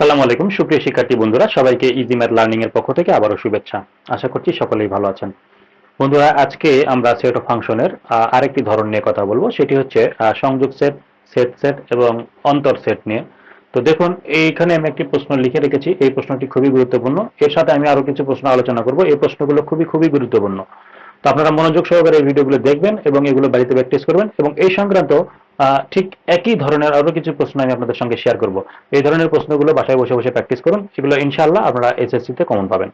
আসসালামু আলাইকুম। সুপ্রিয় শিক্ষার্থী বন্ধুরা, সবাইকে ইজি ম্যাথ লার্নিং এর পক্ষ থেকে আবারও শুভেচ্ছা। আশা করছি সকলেই ভালো আছেন। বন্ধুরা, আজকে আমরা সেট অফ ফাংশনের আরেকটি ধরন নিয়ে কথা বলব। সেটি হচ্ছে সংযোগ সেট সেট সেট এবং অন্তর সেট নিয়ে। তো দেখুন, এইখানে আমি একটি প্রশ্ন লিখে রেখেছি। এই প্রশ্নটি খুবই গুরুত্বপূর্ণ। এর সাথে আমি আরও কিছু প্রশ্ন আলোচনা করব। এই প্রশ্নগুলো খুবই খুবই গুরুত্বপূর্ণ। তো আপনারা মনোযোগ সহকারে এই ভিডিওগুলো দেখবেন এবং এগুলো বাড়িতে প্র্যাকটিস করবেন এবং এই সংক্রান্ত ঠিক একই ধরনের আরও কিছু প্রশ্ন আমি আপনাদের সঙ্গে শেয়ার করব। এই ধরনের প্রশ্নগুলো বাসায় বসে বসে প্র্যাকটিস করুন এগুলো ইনশাআল্লাহ আপনারা এসএসসি তে কমন পাবেন।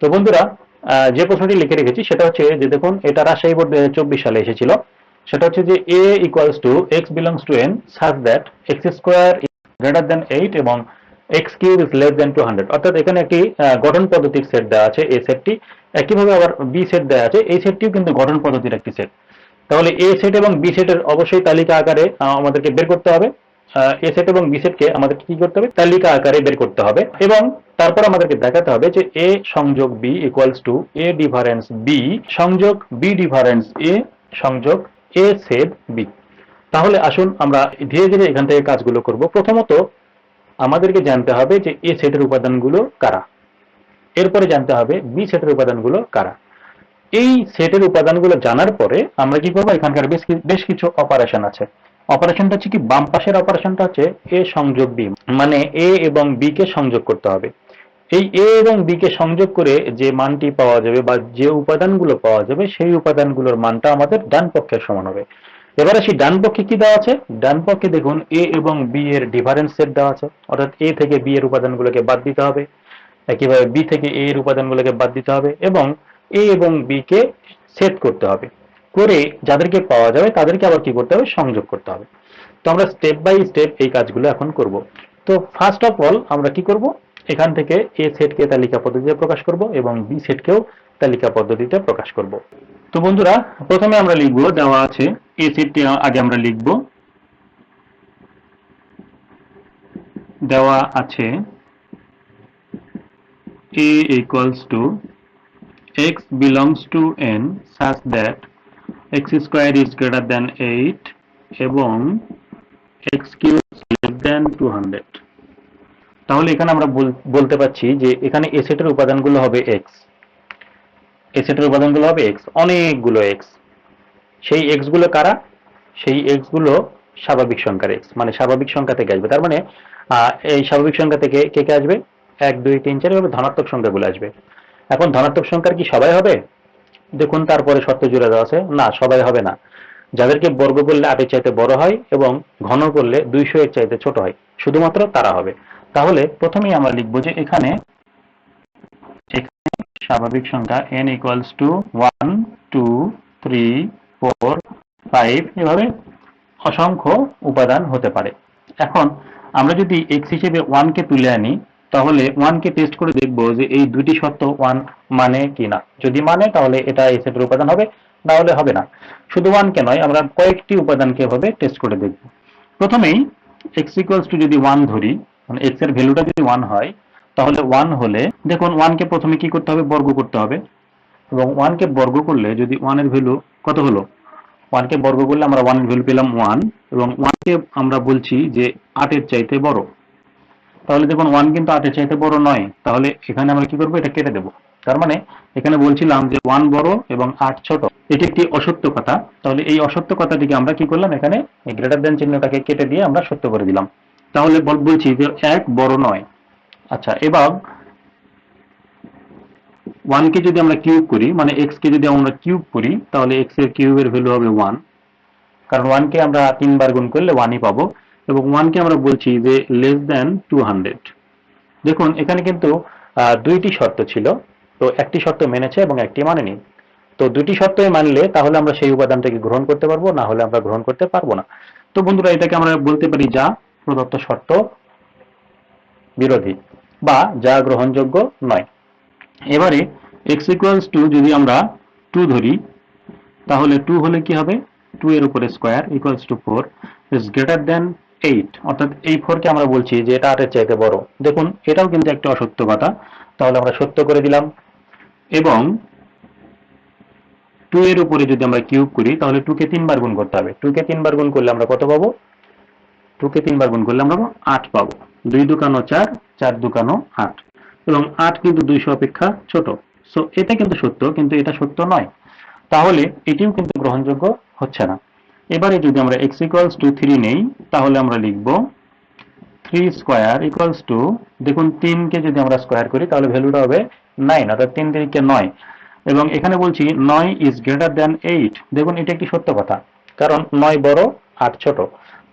তো বন্ধুরা যে প্রশ্নটি লিখে রেখেছি, সেটা হচ্ছে যে দেখুন, এটা রাজশাহী বোর্ড চব্বিশ সালে এসেছিল। সেটা হচ্ছে যে A equals to x belongs to N such that x square greater than eight এবং x cube is less than two hundred অর্থাৎ এখানে একটি গঠন পদ্ধতির সেট দেওয়া আছে এই সেটটি একইভাবে আবার বি সেট দেওয়া আছে, এই সেটটিও কিন্তু গঠন পদ্ধতির একটি সেট তাহলে এ সেট এবং বি সেটের অবশ্যই তালিকা আকারে আমাদেরকে বের করতে হবে। এ সেট এবং বি সেটকে আমাদের কি করতে হবে? তালিকা আকারে বের করতে হবে। এবং তারপর আমাদেরকে দেখাতে হবে যে এ সংযোগ B equals to A difference B সংযোগ বি ডিফারেন্স এ সংযোগ এ সেট বি তাহলে আসুন আমরা ধীরে ধীরে এখান থেকে কাজগুলো করব। প্রথমত আমাদেরকে জানতে হবে যে এ সেটের উপাদানগুলো কারা। এরপরে জানতে হবে বি সেটের উপাদানগুলো কারা। এই সেটের উপাদানগুলো জানার পরে আমরা কি করব? এখানকার বেশ কিছু অপারেশন আছে। অপারেশনটা হচ্ছে কি? বাম পাশের অপারেশনটা হচ্ছে এ সংযোগ বি মানে এ এবং বি কে সংযোগ করতে হবে। এই এ এবং বি কে সংযোগ করে যে মানটি পাওয়া যাবে বা যে উপাদানগুলো পাওয়া যাবে, সেই উপাদানগুলোর মানটা আমাদের ডান পক্ষের সমান হবে। এবারে সেই ডান পক্ষে কি দেওয়া আছে? ডান পক্ষে দেখুন এ এবং বি এর ডিফারেন্স সেট দেওয়া আছে। অর্থাৎ এ থেকে বি এর উপাদানগুলোকে বাদ দিতে হবে। একইভাবে বি থেকে এ এর উপাদানগুলোকে বাদ দিতে হবে এবং এ এবং বি কে সেট করতে হবে। করে যাদেরকে পাওয়া যাবে, তাদেরকে আবার কি করতে হবে? সংযোগ করতে হবে। তো আমরা স্টেপ বাই স্টেপ এই কাজগুলো এখন করব। তো ফার্স্ট অফ অল আমরা কি করব? এখান থেকে এ সেটকে তালিকা পদ্ধতিতে প্রকাশ করব এবং বি সেটকেও তালিকা পদ্ধতিতে প্রকাশ করব। তো বন্ধুরা, প্রথমে আমরা লিখব, দেওয়া আছে এ সেটটি আগে আমরা লিখব। দেওয়া আছে, a equals to x belongs to n such that x square is greater than 8 এবং x cube less than 200 তাহলে এখানে আমরা বলতে পারছি যে এখানে a সেটের উপাদানগুলো হবে x a সেটের উপাদানগুলো হবে x, অনেকগুলো x সেই x গুলো কারা? সেই x গুলো স্বাভাবিক সংখ্যার x মানে স্বাভাবিক সংখ্যা থেকে আসবে। তার মানে এই স্বাভাবিক সংখ্যা থেকে কে কে আসবে? এক, দুই, তিন, চার, এভাবে ধনাত্মক সংখ্যাগুলো আসবে। এখন ধনাত্মক সংখ্যার কি সবাই হবে? দেখুন, তারপরে শর্ত জুড়ে দেওয়া আছে, না, সবাই হবে না। যাদেরকে বর্গ করলে আটের চাইতে বড় হয় এবং ঘন করলে দুইশো এর চাইতে ছোট হয়, শুধুমাত্র তারা হবে। তাহলে প্রথমেই আমরা লিখব যে এখানে স্বাভাবিক সংখ্যা n equals to one two three four five এভাবে অসংখ্য উপাদান হতে পারে। এখন আমরা যদি এক্স হিসেবে ওয়ান কে তুলে আনি তাহলে ওয়ানকে টেস্ট করে দেখব যে এই দুটি শর্ত ওয়ান মানে কিনা। যদি মানে তাহলে এটা এই সেটের উপাদান হবে, না হলে হবে না। শুধু ওয়ান কে নয়, আমরা কয়েকটি উপাদানকে এভাবে টেস্ট করে দেখব। প্রথমেই x ইকুয়ালস টু যদি ওয়ান ধরি মানে x এর ভ্যালুটা যদি ওয়ান হয়, তাহলে ওয়ান হলে, দেখুন ওয়ানকে প্রথমে কি করতে হবে? বর্গ করতে হবে। এবং ওয়ানকে বর্গ করলে যদি ওয়ানের ভ্যালু কত হলো? ওয়ানকে বর্গ করলে আমরা ওয়ানের ভ্যালু পেলাম ওয়ান এবং ওয়ানকে আমরা বলছি যে আটের চাইতে বড়। তাহলে দেখুন ওয়ান কিন্তু আটের চাইতে বড় নয়। তাহলে এখানে আমরা কি করব? এটা কেটে দেবো। তার মানে এখানে বলছিলাম যে ওয়ান বড় এবং আট ছোট। এটি একটি অসত্য কথা। তাহলে এই অসত্য কথাটিকে আমরা কি করলাম? এখানে গ্রেটার দেন চিহ্নটাকে কেটে দিয়ে আমরা সত্য করে দিলাম। তাহলে বলছি যে এক বড় নয়। আচ্ছা এবার ওয়ান কে যদি আমরা কিউব করি মানে এক্স কে যদি আমরা কিউব করি, তাহলে এক্সের কিউবের ভ্যালু হবে ওয়ান কারণ ওয়ান কে আমরা তিনবার গুণ করলে ওয়ানই পাবো। এবং ওয়ান কে আমরা বলছি যে লেস দেন টু হান্ড্রেড দেখুন, এখানে কিন্তু দুইটি শর্ত ছিল। তো একটি শর্ত মেনেছে এবং একটি মানেনি। তো দুটি শর্তই মানলে তাহলে আমরা সেই উপাদানটাকে গ্রহণ করতে পারব, না হলে আমরা গ্রহণ করতে পারব না। তো বন্ধুরা, এটাকে আমরা বলতে পারি যা প্রদত্ত শর্ত বিরোধী বা যা গ্রহণযোগ্য নয়। এবারে এক্স ইকুয়ালস টু যদি আমরা টু ধরি, তাহলে টু হলে কি হবে? টু এর উপরে square equals to four is greater than eight অর্থাৎ এই ফোরকে আমরা বলছি যে এটা আটের চাইতে বড়। দেখুন, এটাও কিন্তু একটা অসত্য কথা তাহলে আমরা সত্য করে দিলাম। এবং টু এর উপরে যদি আমরা কিউব করি, তাহলে টু কে তিনবার গুণ করতে হবে। টু কে তিনবার গুণ করলে আমরা কত পাবো? টু কে তিনবার গুণ করলে আমরা আট পাবো। দুই দুকানো চার চার দুকানো আট। এবং আট কিন্তু দুইশো অপেক্ষা ছোট। সো এটা কিন্তু সত্য, কিন্তু এটা সত্য নয়। তাহলে এটিও কিন্তু গ্রহণযোগ্য হচ্ছে না। এবারে যদি আমরা এক্স ইকুয়ালস টু থ্রি নেই, তাহলে আমরা লিখব থ্রি স্কোয়ার ইকুয়ালস টু দেখুন তিনকে যদি আমরা স্কোয়ার করি, তাহলে ভ্যালুটা হবে নাইন অর্থাৎ তিন তিনকে নয়। এবং এখানে বলছি নয় ইজ গ্রেটার দ্যান এইট দেখুন, এটা একটি সত্য কথা, কারণ নয় বড়, আট ছোট।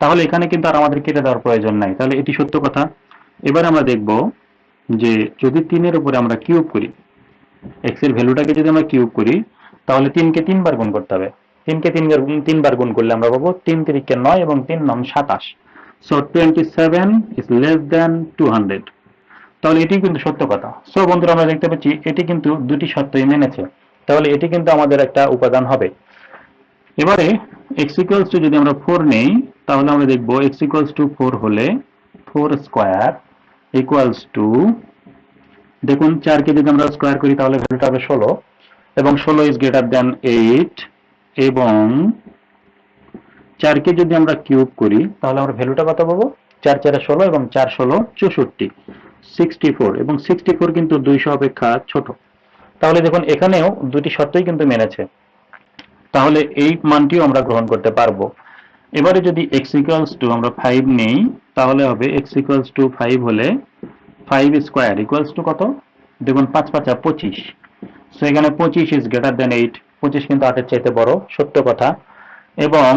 তাহলে এখানে কিন্তু আর আমাদের কেটে দেওয়ার প্রয়োজন নাই। তাহলে এটি সত্য কথা। এবার আমরা দেখব যে যদি তিনের উপরে আমরা কিউব করি এক্সের ভ্যালুটাকে যদি আমরা কিউব করি, তাহলে তিনকে তিনবার গুণ করতে হবে। তিনকে তিনবার তিনবার গুণ করলে আমরা পাবো তিন তিরিকে নয় এবং তিন নম সাতাশ। So twenty seven is less than two hundred তাহলে এটি কিন্তু সত্য কথা। সো বন্ধুরা, আমরা দেখতে পাচ্ছি এটি কিন্তু দুটি সত্যই মেনেছে। তাহলে এটি কিন্তু আমাদের একটা উপাদান হবে। এবারে এক্স ইকুয়ালস টু যদি আমরা ফোর নেই, তাহলে আমরা দেখব এক্স ইকুয়ালস টু ফোর হলে ফোর স্কোয়ার ইকুয়ালস টু দেখুন, চারকে যদি আমরা স্কোয়ার করি, তাহলে ভ্যালুটা হবে ষোলো। এবং ষোলো ইজ গ্রেটার দ্যান এইট এবং চারকে যদি আমরা কিউব করি, তাহলে আমরা ভ্যালুটা কত পাবো? চার চারে ষোলো এবং চার ষোলো চৌষট্টি। সিক্সটি ফোর এবং সিক্সটি ফোর কিন্তু দুইশো অপেক্ষা ছোট। তাহলে দেখুন, এখানেও দুটি শর্তই কিন্তু মেনেছে। তাহলে এই মানটিও আমরা গ্রহণ করতে পারব। এবারে যদি এক্স ইকুয়ালস টু আমরা ফাইভ নেই, তাহলে হবে এক্স ইকুয়ালস টু ফাইভ হলে ফাইভ স্কোয়ার ইকুয়ালস টু কত? দেখুন, পাঁচ পাঁচা পঁচিশ। সো এখানে পঁচিশ ইজ গ্রেটার দেন এইট পঁচিশ কিন্তু আটের চাইতে বড়, সত্য কথা। এবং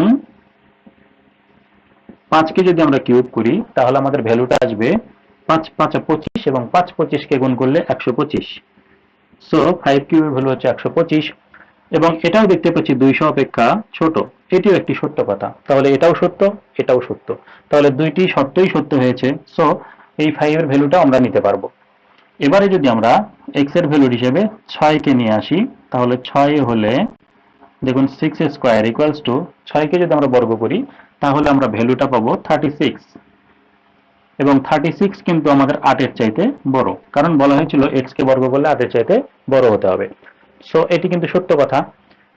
পাঁচকে যদি আমরা কিউব করি, তাহলে আমাদের ভ্যালুটা আসবে পাঁচ পাঁচ, পঁচিশ এবং পাঁচ পঁচিশকে গুণ করলে একশো পঁচিশ। সো ফাইভ কিউবের ভ্যালু হচ্ছে একশো পঁচিশ। এবং এটাও দেখতে পাচ্ছি দুইশো অপেক্ষা ছোট। এটিও একটি সত্য কথা। তাহলে এটাও সত্য এটাও সত্য। তাহলে দুইটি সত্যই সত্য হয়েছে। সো এই ফাইভের ভ্যালুটা আমরা নিতে পারব। এবারে যদি আমরা এক্সের ভ্যালু হিসেবে ছয়কে নিয়ে আসি তাহলে ছয় হলে, দেখুন সিক্স স্কোয়ার ইকুয়ালস টু ছয়কে যদি আমরা বর্গ করি, তাহলে আমরা ভ্যালুটা পাবো থার্টি সিক্স এবং থার্টি সিক্স কিন্তু আমাদের আটের চাইতে বড়। কারণ বলা হয়েছিল এক্স কে বর্গ করলে আটের চাইতে বড় হতে হবে। সো এটি কিন্তু সত্য কথা।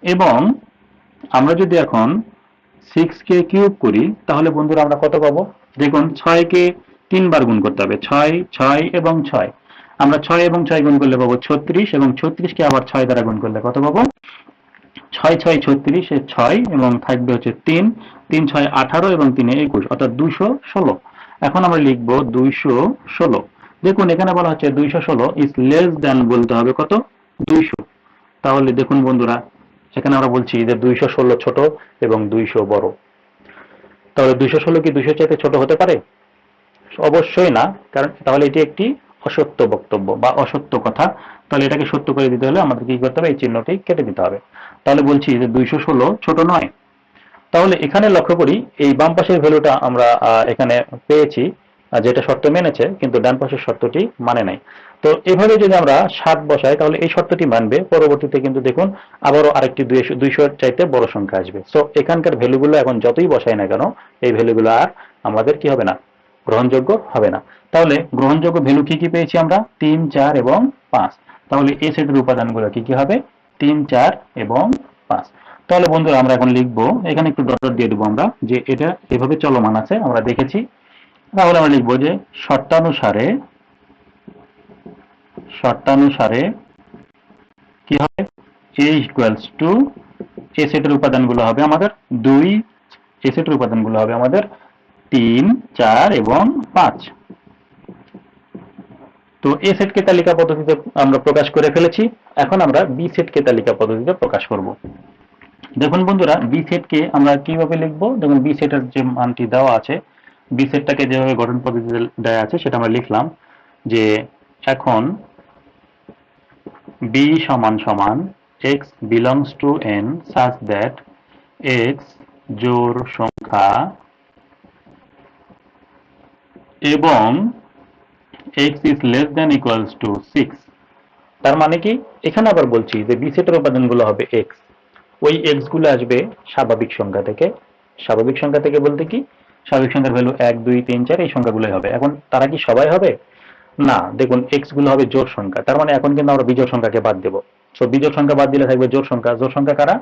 এবং আমরা যদি এখন সিক্স কে কিউব করি, তাহলে বন্ধুরা আমরা কত পাবো? দেখুন ছয় কে তিনবার গুণ করতে হবে। ছয় ছয় এবং ছয়। আমরা ছয় এবং ছয় গুণ করলে পাবো ছত্রিশ এবং ছত্রিশকে আবার ছয় দ্বারা গুণ করলে কত পাবো? ছয় ছয়, ছত্রিশ ছয় এবং থাকবে হচ্ছে তিন। তিন, ছয়, আঠারো এবং তিনে একুশ, অর্থাৎ দুইশো ষোলো। এখন আমরা লিখব দুইশো ষোলো। দেখুন, এখানে বলা হচ্ছে দুইশো ষোলো ইজ লেস দ্যান বলতে হবে কত? দুইশো। তাহলে দেখুন বন্ধুরা, এখানে আমরা বলছি যে দুইশো ষোলো ছোট এবং দুইশো বড়। তাহলে দুইশো ষোলো কি দুইশো চাইতে ছোট হতে পারে? অবশ্যই না, কারণ তাহলে এটি একটি অসত্য বক্তব্য বা অসত্য কথা, তাহলে এটাকে সত্য করে দিতে হলে আমাদের কি করতে হবে? এই চিহ্নটি কেটে দিতে হবে। তাহলে বলছি যে দুইশো ষোলো ছোট নয়। তাহলে এখানে লক্ষ্য করি, এই বাম পাশের ভ্যালুটা আমরা এখানে পেয়েছি যেটা শর্ত মেনেছে, কিন্তু ডান পাশের শর্তটি মানে নাই। তো এভাবে যদি আমরা সাত বসাই, তাহলে এই শর্তটি মানবে। পরবর্তীতে কিন্তু দেখুন, আবারও আরেকটি দুইশো চাইতে বড় সংখ্যা আসবে। সো এখানকার ভ্যালুগুলো এখন যতই বসাই না কেন, এই ভ্যালুগুলো আর আমাদের কি হবে না? গ্রহণযোগ্য হবে না। তাহলে গ্রহণযোগ্য ভ্যালু কি কি পেয়েছি আমরা? তিন, চার এবং পাঁচ। তাহলে এই সেটের উপাদানগুলো কি কি হবে? তিন, চার এবং পাঁচ। তাহলে বন্ধুরা আমরা এখন লিখব, এখানে একটু ডট ডট দিয়ে দেবো আমরা, যে এটা এভাবে চলমান আছে, আমরা দেখেছি। তাহলে আমরা লিখব যে শর্তানুসারে শর্তানুসারে কি হবে? এ ইকুয়ালস টু এ সেটের উপাদানগুলো হবে আমাদের দুই এ সেটের উপাদানগুলো হবে আমাদের তিন, চার এবং পাঁচ। তো এ সেটকে তালিকা পদ্ধতিতে আমরা প্রকাশ করে ফেলেছি। এখন আমরা বি সেটকে তালিকা পদ্ধতিতে প্রকাশ করব। দেখুন বন্ধুরা বি সেটকে আমরা কীভাবে লিখব? দেখুন বি সেটের যে মানটি দেওয়া আছে বি সেটটাকে যেভাবে গঠন পদ্ধতিতে দেওয়া আছে, সেটা আমরা লিখলাম যে এখন বি সমান সমান x belongs to n such that x জোড় সংখ্যা এবং x is less than equals to 6 তার মানে কি? এখানে আবার বলছি যে বি সেটের উপাদানগুলো হবে x ওই x গুলো আসবে স্বাভাবিক সংখ্যা থেকে। স্বাভাবিক সংখ্যা থেকে বলতে কি? স্বাভাবিক সংখ্যার ভ্যালু এক, দুই, তিন, চার, এই সংখ্যাগুলোই হবে। এখন তারা কি সবাই হবে? না, দেখুন এক্সগুলো হবে জোড় সংখ্যা। তার মানে এখন কিন্তু আমরা বিজোড় সংখ্যাকে বাদ দেব। তো বিজোড় সংখ্যা বাদ দিলে থাকবে জোড় সংখ্যা। জোড় সংখ্যা কারা?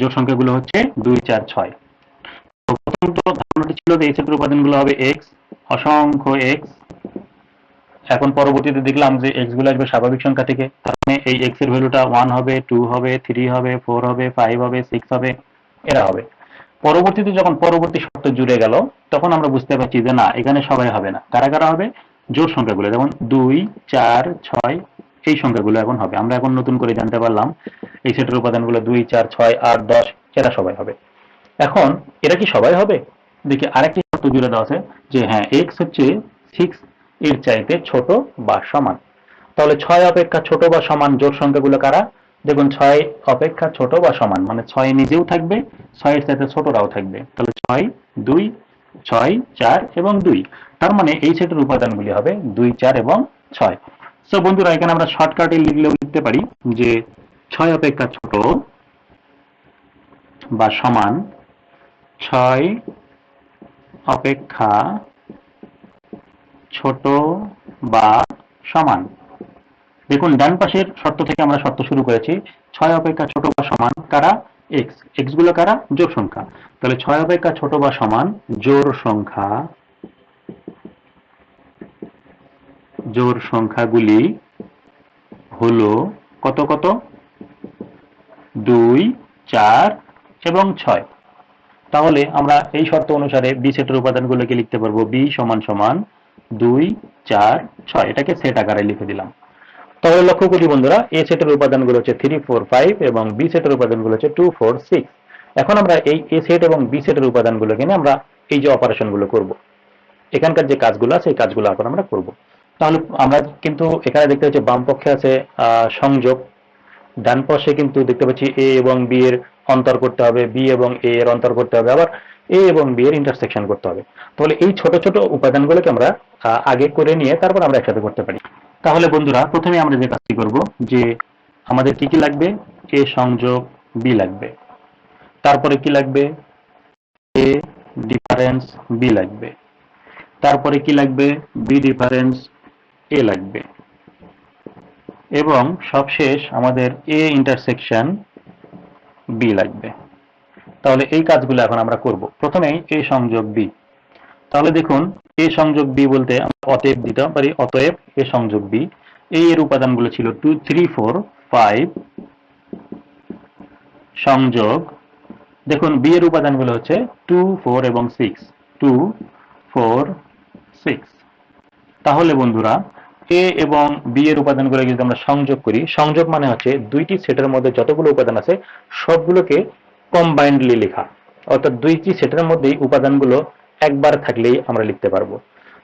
জোড় সংখ্যাগুলো হচ্ছে দুই, চার, ছয়। তো প্রথমত ধারণাটি ছিল যে এই সেটের উপাদানগুলো হবে এক্স অসংখ্য এক্স এখন পরবর্তীতে দেখলাম যে এক্সগুলো আসবে স্বাভাবিক সংখ্যা থেকে। মানে এই এক্সের ভ্যালুটা ওয়ান হবে টু হবে থ্রি হবে ফোর হবে ফাইভ হবে সিক্স হবে, এরা হবে। পরবর্তীতে যখন পরবর্তী শর্ত জুড়ে গেল, তখন আমরা বুঝতে পারছি যে না, এখানে সবাই হবে না। কারা কারা হবে? জোর সংখ্যাগুলো। যেমন দুই, চার, ছয়, এই সংখ্যাগুলো এখন হবে। আমরা এখন নতুন করে জানতে পারলাম, এই সেটের উপাদানগুলো দুই, চার, ছয়, আট, দশ, এরা সবাই হবে। এখন এরা কি সবাই হবে? দেখি আরেকটি শর্ত জুড়ে দেওয়া আছে যে হ্যাঁ এক্স হচ্ছে সিক্স এর চাইতে ছোট বা সমান। তাহলে ছয় অপেক্ষা ছোট বা সমান জোর সংখ্যাগুলো কারা? দেখুন, ছয় অপেক্ষা ছোট বা সমান মানে ছয় নিজেও থাকবে, ছয়ের চাইতে ছোটরাও থাকবে। তাহলে ছয়, দুই, ছয়, চার এবং দুই। তার মানে এই সেটের উপাদানগুলি হবে দুই, চার এবং ছয়। সো বন্ধুরা, এখানে আমরা শর্টকাটে লিখলেও লিখতে পারি যে ছয় অপেক্ষা ছোট বা সমান ছয় অপেক্ষা ছোট বা সমান। দেখুন, ডান পাশের শর্ত থেকে আমরা শর্ত শুরু করেছি, ছয় অপেক্ষা ছোট বা সমান কারা? এক্স এক্সগুলো কারা? জোর সংখ্যা। তাহলে ছয় অপেক্ষা ছোট বা সমান জোর সংখ্যা জোর সংখ্যাগুলি হলো কত কত? দুই, চার এবং ছয়। তাহলে আমরা এই শর্ত অনুসারে বি সেটের উপাদানগুলোকে লিখতে পারব বি সমান সমান দুই, চার, ছয়, এটাকে সেট আকারে লিখে দিলাম। তাহলে লক্ষ্য করি বন্ধুরা, এ সেটের উপাদানগুলো হচ্ছে থ্রি ফোর ফাইভ এবং বি সেটের উপাদানগুলো হচ্ছে টু ফোর সিক্স এখন আমরা এই এ সেট এবং বি সেটের উপাদানগুলোকে নিয়ে আমরা এই যে অপারেশনগুলো করব। এখানকার যে কাজগুলো আছে, এই কাজগুলো এখন আমরা করব। তাহলে আমরা কিন্তু এখানে দেখতে হচ্ছে বাম পক্ষে আছে সংযোগ। ডান পাশে কিন্তু দেখতে পাচ্ছি এ এবং বি এর অন্তর করতে হবে বি এবং এ এর অন্তর করতে হবে, আবার এ এবং বি এর ইন্টারসেকশন করতে হবে। তাহলে এই ছোট ছোট উপাদানগুলোকে আমরা আগে করে নিয়ে তারপর আমরা একসাথে করতে পারি। তাহলে বন্ধুরা, প্রথমে আমরা যে কাজটি করব যে আমাদের কি কি লাগবে? এ সংযোগ বি লাগবে। তারপরে কি লাগবে? এ ডিফারেন্স বি লাগবে। তারপরে কি লাগবে? বি ডিফারেন্স এ লাগবে। এবং সবশেষ আমাদের এ ইন্টারসেকশন বি লাগবে। তাহলে এই কাজগুলো এখন আমরা করব। প্রথমেই এ সংযোগ বি তাহলে দেখুন এ সংযোগ বি বলতে অতএব দিতে পারি, অতএব এ সংযোগ বি এই এর উপাদানগুলো ছিল টু থ্রি ফোর ফাইভ সংযোগ। দেখুন বি এর উপাদানগুলো হচ্ছে টু ফোর এবং সিক্স টু ফোর সিক্স তাহলে বন্ধুরা এ এবং বি এর উপাদানগুলো যদি আমরা সংযোগ করি, সংযোগ মানে হচ্ছে দুইটি সেটের মধ্যে যতগুলো উপাদান আছে, সবগুলোকে কম্বাইন্ডলি লেখা। অর্থাৎ দুইটি সেটের মধ্যেই উপাদানগুলো একবার থাকলেই আমরা লিখতে পারব।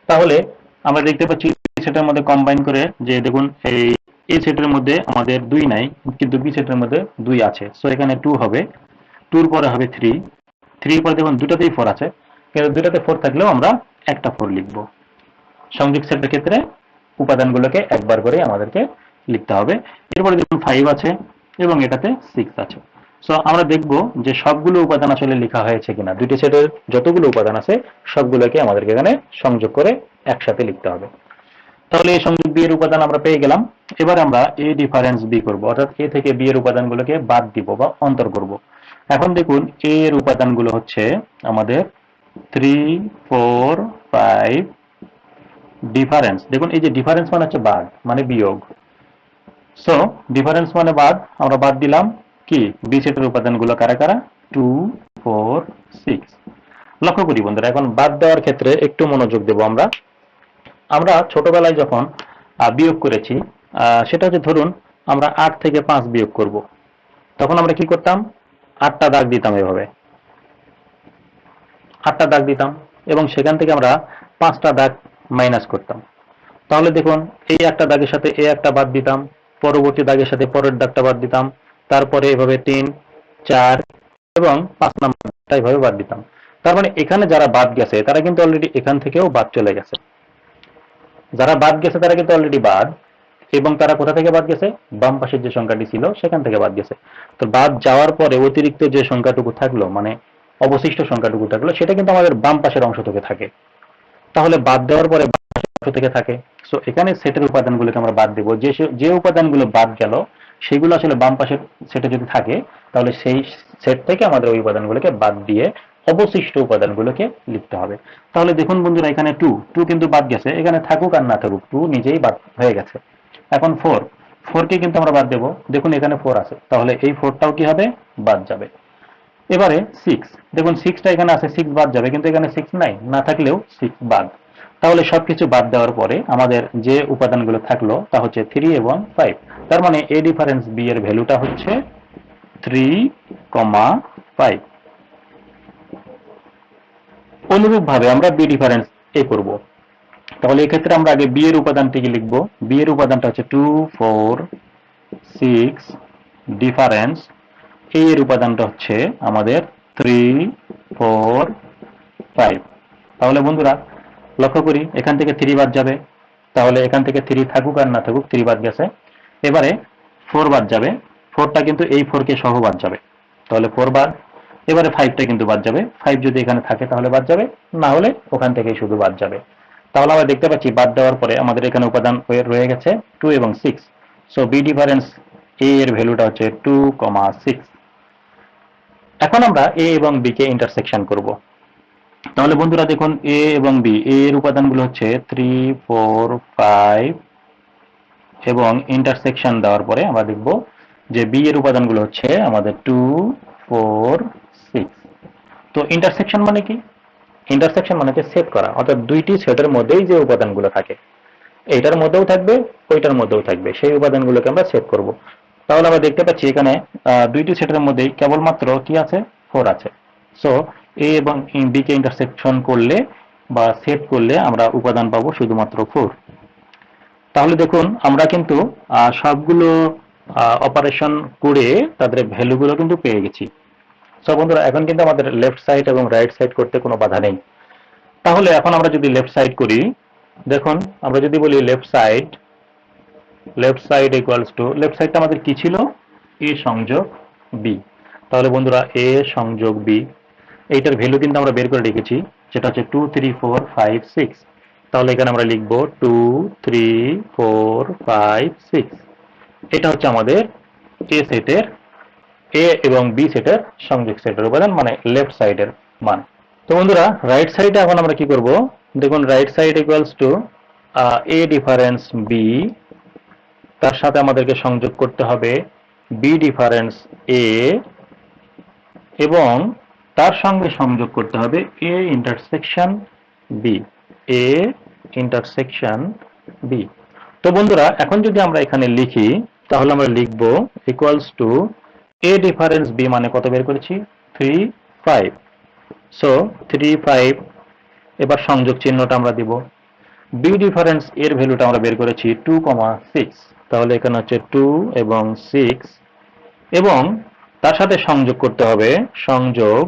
তাহলে আমরা দেখতে পাচ্ছি সেটের মধ্যে কম্বাইন করে যে দেখুন, এই এ সেটের মধ্যে আমাদের দুই নাই, কিন্তু বি সেটের মধ্যে দুই আছে। সো এখানে টু হবে। টুর পরে হবে থ্রি থ্রির পরে দেখুন, দুটাতেই ফোর আছে। কিন্তু দুটাতে ফোর থাকলেও আমরা একটা ফোর লিখব। সংযোগ সেটের ক্ষেত্রে উপাদানগুলোকে একবার করে আমাদেরকে লিখতে হবে। এরপরে দেখুন ফাইভ আছে এবং এটাতে সিক্স আছে। সো আমরা দেখব যে সবগুলো উপাদান আসলে লেখা হয়েছে কিনা। দুইটি সেটের যতগুলো উপাদান আছে, সবগুলোকে আমাদেরকে এখানে সংযোগ করে একসাথে লিখতে হবে। তাহলে এই সংযোগ বি এর উপাদান আমরা পেয়ে গেলাম। এবার আমরা এ ডিফারেন্স বি করব, অর্থাৎ এ থেকে বি এর উপাদানগুলোকে বাদ দিব বা অন্তর করব। এখন দেখুন এর উপাদানগুলো হচ্ছে আমাদের থ্রি ফোর ফাইভ ডিফারেন্স দেখুন, এই যে ডিফারেন্স মানে হচ্ছে বাদ মানে বিয়োগ। সো ডিফারেন্স মানে বাদ, আমরা বাদ দিলাম কি? বি সেটের উপাদানগুলো কারা কারা? টু ফোর সিক্স লক্ষ্য করি বন্ধুরা, এখন বাদ দেওয়ার ক্ষেত্রে একটু মনোযোগ দেব আমরা। আমরা ছোটবেলায় যখন বিয়োগ করেছি সেটা হচ্ছে ধরুন, আমরা আট থেকে পাঁচ বিয়োগ করব। তখন আমরা কি করতাম? আটটা দাগ দিতাম এভাবে। আটটা দাগ দিতাম এবং সেখান থেকে আমরা পাঁচটা দাগ মাইনাস করতাম। তাহলে দেখুন এই একটা দাগের সাথে এই একটা বাদ দিতাম, পরবর্তী দাগের সাথে পরের দাগটা বাদ দিতাম, তারপরে এভাবে তিন, চার এবং পাঁচ নাম্বারটা এভাবে বাদ দিতাম। তার মানে এখানে যারা বাদ গেছে, তারা কিন্তু অলরেডি এখান থেকেও বাদ চলে গেছে। যারা বাদ গেছে, তারা কিন্তু অলরেডি বাদ, এবং তারা কোথা থেকে বাদ গেছে? বাম পাশের যে সংখ্যাটি ছিল, সেখান থেকে বাদ গেছে। তো বাদ যাওয়ার পরে অতিরিক্ত যে সংখ্যাটুকু থাকল মানে অবশিষ্ট সংখ্যাটুকু থাকল, সেটা কিন্তু আমাদের বাম পাশের অংশ থেকে থাকে। তাহলে বাদ দেওয়ার পরে থেকে থাকে। সো এখানে সেটের উপাদানগুলোকে আমরা বাদ দেবো। যে যে উপাদানগুলো বাদ গেল, সেগুলো আসলে বাম পাশের সেটে যদি থাকে, তাহলে সেই সেট থেকে আমাদের ওই উপাদানগুলোকে বাদ দিয়ে অবশিষ্ট উপাদানগুলোকে লিখতে হবে। তাহলে দেখুন বন্ধুরা, এখানে টু টু কিন্তু বাদ গেছে। এখানে থাকুক আর না থাকুক টু নিজেই বাদ হয়ে গেছে। এখন ফোর ফোরকে কিন্তু আমরা বাদ দেবো। দেখুন এখানে ফোর আছে। তাহলে এই ফোরটাও কি হবে? বাদ যাবে। এবারে সিক্স দেখুন সিক্সটা এখানে আছে সিক্স বাদ যাবে, কিন্তু এখানে সিক্স নাই। না থাকলেও সিক্স বাদ। তাহলে সবকিছু বাদ দেওয়ার পরে আমাদের যে উপাদানগুলো থাকল, তা হচ্ছে থ্রি এবং ফাইভ তার মানে এ ডিফারেন্স বি এর ভ্যালুটা হচ্ছে থ্রি কমা ফাইভ অনুরূপভাবে আমরা বি ডিফারেন্স এ করব। তাহলে এক্ষেত্রে আমরা আগে বি এর উপাদানটিকে লিখব। বি এর উপাদানটা হচ্ছে two four six difference A এর উপাদানটা হচ্ছে আমাদের থ্রি ফোর ফাইভ তাহলে বন্ধুরা, লক্ষ্য করি, এখান থেকে থ্রি বাদ যাবে। তাহলে এখান থেকে থ্রি থাকুক আর না থাকুক থ্রি বাদ গেছে। এবারে ফোর বাদ যাবে। ফোরটা কিন্তু এই ফোরকে সহ বাদ যাবে। তাহলে ফোর বাদ। এবারে ফাইভটা কিন্তু বাদ যাবে। ফাইভ যদি এখানে থাকে, তাহলে বাদ যাবে। না হলে ওখান থেকেই শুধু বাদ যাবে। তাহলে আমরা দেখতে পাচ্ছি, বাদ দেওয়ার পরে আমাদের এখানে উপাদান রয়ে গেছে টু এবং six so B difference A এর ভ্যালুটা হচ্ছে টু কমা সিক্স এখন আমরা এ এবং বি কে ইন্টারসেকশন করব। তাহলে বন্ধুরা দেখুন এ এবং বি এর উপাদানগুলো হচ্ছে থ্রি ফোর ফাইভ এবং ইন্টারসেকশন দেওয়ার পরে আমরা দেখব যে বি এর উপাদানগুলো হচ্ছে আমাদের টু ফোর সিক্স তো ইন্টারসেকশন মানে কি? ইন্টারসেকশন মানে হচ্ছে সেট করা, অর্থাৎ দুইটি সেটের মধ্যেই যে উপাদানগুলো থাকে এইটার মধ্যেও থাকবে, ওইটার মধ্যেও থাকবে। সেই উপাদানগুলোকে আমরা সেট করব। তাহলে আমরা দেখতে পাচ্ছি এখানে দুইটি সেটের মধ্যেই কেবলমাত্র কি আছে? ফোর আছে। সো এ এবং বি কে ইন্টারসেকশন করলে বা সেট করলে আমরা উপাদান পাবো শুধুমাত্র ফোর তাহলে দেখুন, আমরা কিন্তু সবগুলো অপারেশন করে তাদের ভ্যালুগুলো কিন্তু পেয়ে গেছি। সো বন্ধুরা, এখন কিন্তু আমাদের লেফট সাইড এবং রাইট সাইড করতে কোনো বাধা নেই। তাহলে এখন আমরা যদি লেফট সাইড করি, দেখুন, আমরা যদি বলি left side left side equals to left সাইডটা আমাদের কি ছিল? এ সংযোগ বি। তাহলে বন্ধুরা, এ সংযোগ বি। এইটার ভ্যালু কিন্তু আমরা বের করে রেখেছি, যেটা হচ্ছে two three four five six তাহলে এখানে আমরা লিখব two three four five six এটা হচ্ছে আমাদের এ সেটের, এ এবং বি সেটের সংযোগ সেটের উপাদান মানে লেফট সাইডের মান। তো বন্ধুরা রাইট সাইডে এখন আমরা কি করব? দেখুন right side equals to A difference B তার সাথে আমাদেরকে সংযোগ করতে হবে বি ডিফারেন্স এ এবং তার সঙ্গে সংযোগ করতে হবে A intersection B A intersection B তো বন্ধুরা, এখন যদি আমরা এখানে লিখি, তাহলে আমরা লিখব equals to A difference B মানে কত বের করেছি? Three five so three five এবার সংযোগ চিহ্নটা আমরা দিব। বি ডিফারেন্স এর ভ্যালুটা আমরা বের করেছি টু কমা সিক্স তাহলে এখানে হচ্ছে টু এবং সিক্স এবং তার সাথে সংযোগ করতে হবে, সংযোগ।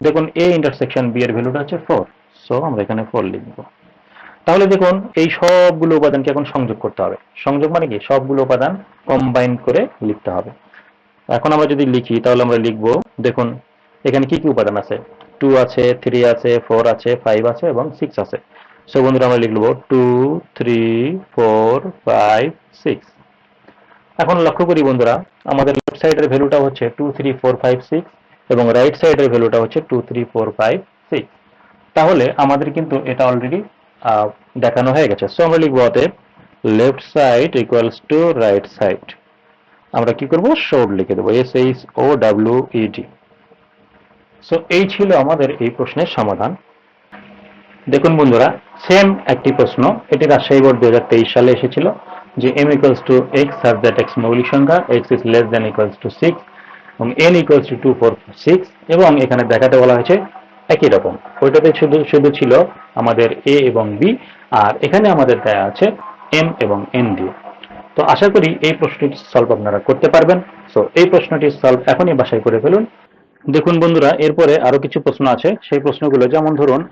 দেখুন এ ইন্টারসেকশন বি এর ভ্যালুটা হচ্ছে ফোর সো আমরা এখানে ফোর লিখব। তাহলে দেখুন, এই সবগুলো উপাদানকে এখন সংযোগ করতে হবে। সংযোগ মানে কি? সবগুলো উপাদান কম্বাইন করে লিখতে হবে। এখন আমরা যদি লিখি, তাহলে আমরা লিখব, দেখুন, এখানে কি কি উপাদান আছে? টু আছে থ্রি আছে ফোর আছে ফাইভ আছে, এবং সিক্স আছে। সো বন্ধুরা, আমরা লিখব two three four five six এখন লক্ষ্য করি বন্ধুরা, আমাদের লেফট সাইডের ভ্যালুটা হচ্ছে two three four five six এবং রাইট সাইডের ভ্যালুটা হচ্ছে two three four five six তাহলে আমাদের কিন্তু এটা অলরেডি দেখানো হয়ে গেছে। সো আমরা লিখব অতএব left side equals to right side আমরা কি করব? শোড লিখে দেবো। S H O W E D so এই ছিল আমাদের এই প্রশ্নের সমাধান। দেখুন বন্ধুরা সেম একটি প্রশ্ন। এটি রাজশাহী বোর্ড দু হাজার তেইশ সালে এসেছিল যে M equals to x such that x মৌলিক সংখ্যা x is less than equals to six এবং N equals to two four six এবং এখানে দেখাতে বলা হয়েছে একই রকম। ওইটাতে শুধু শুধু ছিল আমাদের এ এবং বি আর এখানে আমাদের দেয়া আছে এম এবং এন দিয়ে। তো আশা করি এই প্রশ্নটি সলভ আপনারা করতে পারবেন। সো এই প্রশ্নটি সলভ এখনই বাসায় করে ফেলুন। দেখুন বন্ধুরা, এরপরে আরও কিছু প্রশ্ন আছে। সেই প্রশ্নগুলো যেমন ধরুন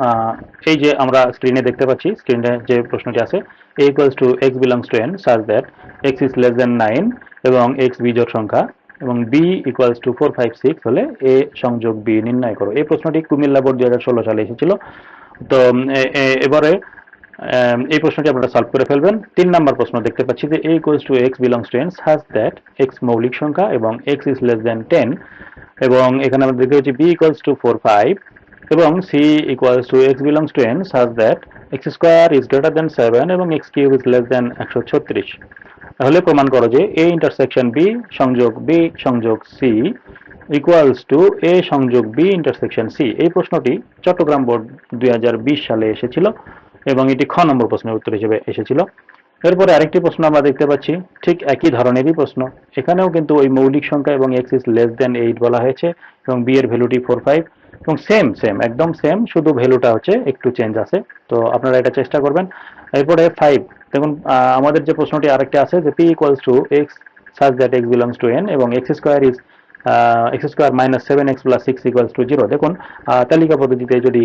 এই যে আমরা স্ক্রিনে দেখতে পাচ্ছি স্ক্রিনে যে প্রশ্নটি আছে, a equals to x belongs to N such that x is less than nine এবং এক্স বিজোড় সংখ্যা, এবং B equals to four five six হলে এ সংযোগ বি নির্ণয় করো। এই প্রশ্নটি কুমিল্লা বোর্ড দুই হাজার ষোলো সালে এসেছিল। তো এ- এ- এবারে এই প্রশ্নটি আপনারা সলভ করে ফেলবেন। তিন নাম্বার প্রশ্ন দেখতে পাচ্ছি যে equals to x belongs to N such that x মৌলিক সংখ্যা এবং x is less than ten এবং এখানে আমরা দেখতে পাচ্ছি B equals to four five এবং C equals to x belongs to N such that x square is greater than seven এবং x cube is less than একশো ছত্রিশ। তাহলে প্রমাণ করো যে এ ইন্টারসেকশন বি সংযোগ বি সংযোগ সি ইকুয়ালস টু এ সংযোগ বি ইন্টারসেকশন সি এই প্রশ্নটি চট্টগ্রাম বোর্ড দুই হাজার বিশ সালে এসেছিল। এবং এটি খ নম্বর প্রশ্নের উত্তর হিসেবে এসেছিল। এরপরে আরেকটি প্রশ্ন আমরা দেখতে পাচ্ছি, ঠিক একই ধরনেরই প্রশ্ন। এখানেও কিন্তু ওই মৌলিক সংখ্যা এবং x is less than eight বলা হয়েছে এবং বি এর ভ্যালুটি ফোর ফাইভ এবং সেম সেম একদম সেম শুধু ভ্যালুটা হচ্ছে একটু চেঞ্জ আছে। তো আপনারা এটা চেষ্টা করবেন। এরপরে ফাইভ দেখুন আমাদের যে প্রশ্নটি আরেকটি আছে যে P equals to x such that x belongs to N এবং x square is x square minus seven x plus six equals to zero দেখুন তালিকা পদ্ধতিতে যদি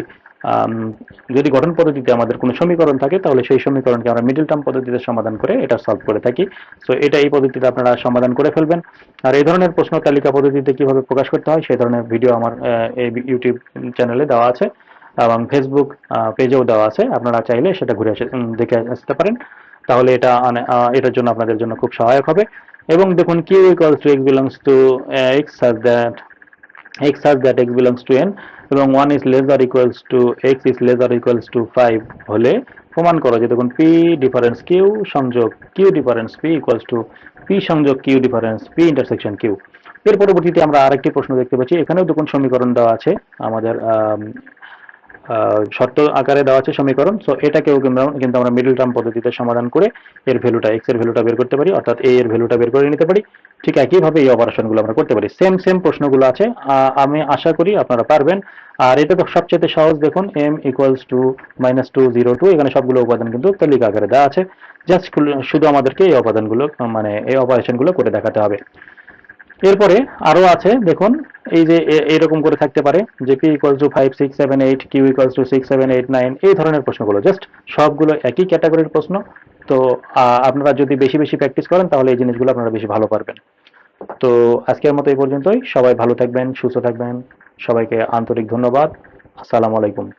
যদি গঠন পদ্ধতিতে আমাদের কোনো সমীকরণ থাকে, তাহলে সেই সমীকরণকে আমরা মিডল টার্ম পদ্ধতিতে সমাধান করে এটা সলভ করে থাকি। সো এটা এই পদ্ধতিতে আপনারা সমাধান করে ফেলবেন। আর এই ধরনের প্রশ্ন তালিকা পদ্ধতিতে কীভাবে প্রকাশ করতে হয়, সেই ধরনের ভিডিও আমার এই ইউটিউব চ্যানেলে দেওয়া আছে, এবং ফেসবুক পেজেও দেওয়া আছে। আপনারা চাইলে সেটা ঘুরে আসে দেখে আসতে পারেন। তাহলে এটা এটার জন্য আপনাদের জন্য খুব সহায়ক হবে। এবং দেখুন Q equals to x belongs to x such that x such that x belongs to N এবং 1 is less or equals to x is less or equals to 5 হলে প্রমাণ করো যে দেখুন পি ডিফারেন্স কিউ সংযোগ Q difference P equals to P সংযোগ Q difference P intersection Q এর পরবর্তীতে আমরা আরেকটি প্রশ্ন দেখতে পাচ্ছি। এখানেও দেখুন, সমীকরণ দেওয়া আছে আমাদের শর্ত আকারে দেওয়া আছে সমীকরণ। সো এটাকেও কিন্তু আমরা মিডল টার্ম পদ্ধতিতে সমাধান করে এর ভ্যালুটা এক্সের ভ্যালুটা বের করতে পারি, অর্থাৎ a এর ভ্যালুটা বের করে নিতে পারি। ঠিক একইভাবে এই অপারেশনগুলো আমরা করতে পারি। সেম সেম প্রশ্নগুলো আছে। আমি আশা করি আপনারা পারবেন। আর এটা তো সবচেয়ে সহজ, দেখুন M equals to minus two zero two এখানে সবগুলো উপাদান কিন্তু তালিকা আকারে দেওয়া আছে। জাস্ট শুধু আমাদেরকে এই উপাদানগুলো মানে এই অপারেশনগুলো করে দেখাতে হবে। এরপরে আরও আছে, দেখুন, এই যে এ- এরকম করে থাকতে পারে, যে P equals to five six seven eight Q equals to six seven eight nine এই ধরনের প্রশ্নগুলো জাস্ট সবগুলো একই ক্যাটাগরির প্রশ্ন। তো আপনারা যদি বেশি বেশি প্র্যাকটিস করেন, তাহলে এই জিনিসগুলো আপনারা বেশি ভালো পারবেন। তো, আজকের মতো এই পর্যন্তই। সবাই ভালো থাকবেন, সুস্থ থাকবেন। সবাইকে আন্তরিক ধন্যবাদ। আসসালামু আলাইকুম।